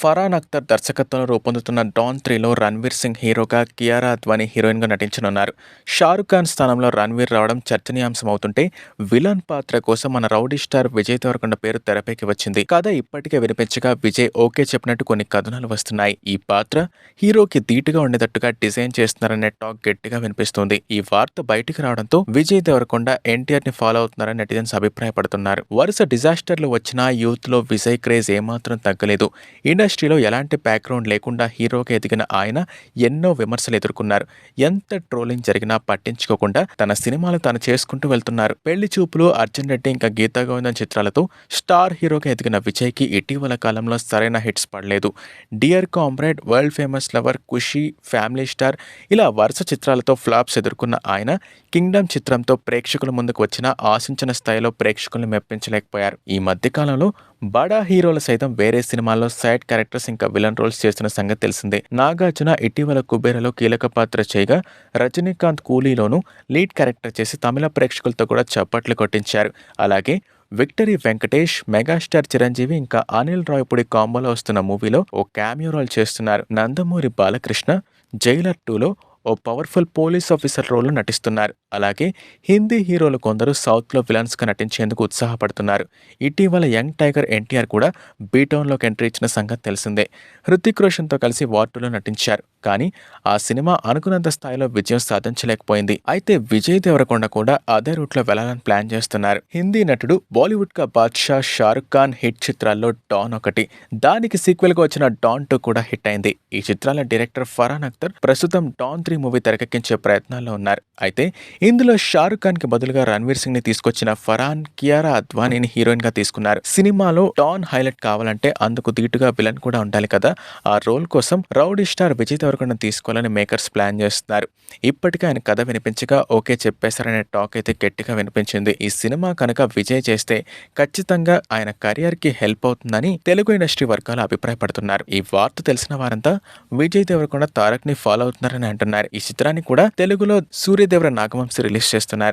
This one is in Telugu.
ఫరాన్ అఖ్తర్ దర్శకత్వంలో రూపొందుతున్న డాన్ త్రీలో రణ్వీర్ సింగ్ హీరోగా కియారా అద్వానీ హీరోయిన్గా నటించనున్నారు. షారుఖ్ ఖాన్ స్థానంలో రణ్వీర్ రావడం చర్చనీయాంశం అవుతుంటే విలన్ పాత్ర కోసం మన రౌడీ స్టార్ విజయ్ దేవరకొండ పేరు తెరపైకి వచ్చింది. కథ ఇప్పటికే వినిపించగా విజయ్ ఓకే చెప్పినట్టు కొన్ని కథనాలు వస్తున్నాయి. ఈ పాత్ర హీరోకి ధీటుగా ఉండేటట్టుగా డిజైన్ చేస్తున్నారనే టాక్ గట్టిగా వినిపిస్తుంది. ఈ వార్త బయటికి రావడంతో విజయ్ దేవరకొండ ఎన్టీఆర్ని ఫాలో అవుతున్నారని నెటిజన్స్ అభిప్రాయపడుతున్నారు. వరుస డిజాస్టర్లు వచ్చినా యూత్లో విజయ్ క్రేజ్ ఏమాత్రం తగ్గలేదు. ఇండస్ట్రీలో ఎలాంటి బ్యాక్గ్రౌండ్ లేకుండా హీరోగా ఎదిగిన ఆయన ఎన్నో విమర్శలు ఎదుర్కొన్నారు. ఎంత ట్రోలింగ్ జరిగినా పట్టించుకోకుండా తన సినిమాలు తాను చేసుకుంటూ వెళ్తున్నారు. పెళ్ళి చూపులు అర్జున్ రెడ్డి ఇంకా గీతా గోవిందం చిత్రాలతో స్టార్ హీరోగా ఎదిగిన విజయ్కి ఇటీవల కాలంలో సరైన హిట్స్ పడలేదు. Dear comrade world famous lover Kushi family star ఇలా వరుస చిత్రాలతో ఫ్లాప్స్ ఎదుర్కొన్న ఆయన కింగ్డమ్ చిత్రంతో ప్రేక్షకుల ముందుకు వచ్చిన ఆశించిన స్థాయిలో ప్రేక్షకుల్ని మెప్పించలేకపోయారు. ఈ మధ్యకాలంలో బడా హీరోలు సైతం వేరే సినిమాల్లో సైడ్ క్యారెక్టర్స్ ఇంకా విలన్ రోల్స్ చేస్తున్న సంగతి తెలిసిందే. నాగార్జున ఇటీవల కుబేరలో కీలక పాత్ర చేయగా రజనీకాంత్ కూలీలోనూ లీడ్ క్యారెక్టర్ చేసి తమిళ ప్రేక్షకులతో కూడా చప్పట్లు కొట్టించారు. అలాగే విక్టరీ వెంకటేష్ మెగాస్టార్ చిరంజీవి ఇంకా అనిల్ రాయపుడి కాంబోలో వస్తున్న మూవీలో ఓ క్యామియో రోల్ చేస్తున్నారు. నందమూరి బాలకృష్ణ జైలర్ టూలో ఓ పవర్ఫుల్ పోలీస్ ఆఫీసర్ రోల్లో నటిస్తున్నారు. అలాగే హిందీ హీరోలు కొందరు సౌత్లో విలన్స్గా నటించేందుకు ఉత్సాహపడుతున్నారు. ఇటీవల యంగ్ టైగర్ ఎన్టీఆర్ కూడా బీటౌన్లోకి ఎంట్రీ ఇచ్చిన సంగతి తెలిసిందే. హృతిక్ రోషన్తో కలిసి వార్టులో నటించారు. కానీ ఆ సినిమా అనుకున్నంత స్థాయిలో విజయం సాధించలేకపోయింది. అయితే విజయ్ దేవరకొండ కూడా అదే రూట్లో వెళ్ళాలని ప్లాన్ చేస్తున్నారు. హిందీ నటుడు బాలీవుడ్ కా బాద్షా షారుఖ్ ఖాన్ హిట్ చిత్రాల్లో డాన్ ఒకటి. దానికి సీక్వెల్గా వచ్చిన డాన్ టూ కూడా హిట్ అయింది. ఈ చిత్రాల డైరెక్టర్ ఫరాన్ అఖ్తర్ ప్రస్తుతం డాన్ త్రీ మూవీ తెరకెక్కించే ప్రయత్నాల్లో ఉన్నారు. అయితే ఇందులో షారుఖ్ ఖాన్కి బదులుగా రణ్వీర్ సింగ్ని తీసుకొచ్చిన ఫరాన్ కియారా అద్వానీని హీరోయిన్గా తీసుకున్నారు. సినిమాలో టాన్ హైలైట్ కావాలంటే అందుకు దీటుగా విలన్ కూడా ఉండాలి కదా. ఆ రోల్ కోసం రౌడీ స్టార్ విజయ్ దేవరకొండ తీసుకోవాలని మేకర్స్ ప్లాన్ చేస్తున్నారు. ఇప్పటికే ఆయన కథ వినిపించగా ఓకే చెప్పేశారనే టాక్ అయితే గట్టిగా వినిపించింది. ఈ సినిమా కనుక విజయ్ చేస్తే ఖచ్చితంగా ఆయన కెరియర్కి హెల్ప్ అవుతుందని తెలుగు ఇండస్ట్రీ వర్గాలు అభిప్రాయపడుతున్నారు. ఈ వార్త తెలిసిన వారంతా విజయ్ దేవరకొండ తారక్ని ఫాలో అవుతున్నారని అంటున్నారు. ఈ చిత్రాన్ని కూడా తెలుగులో సూర్యదేవర నాగవంశి రిలీజ్ చేస్తున్నారు.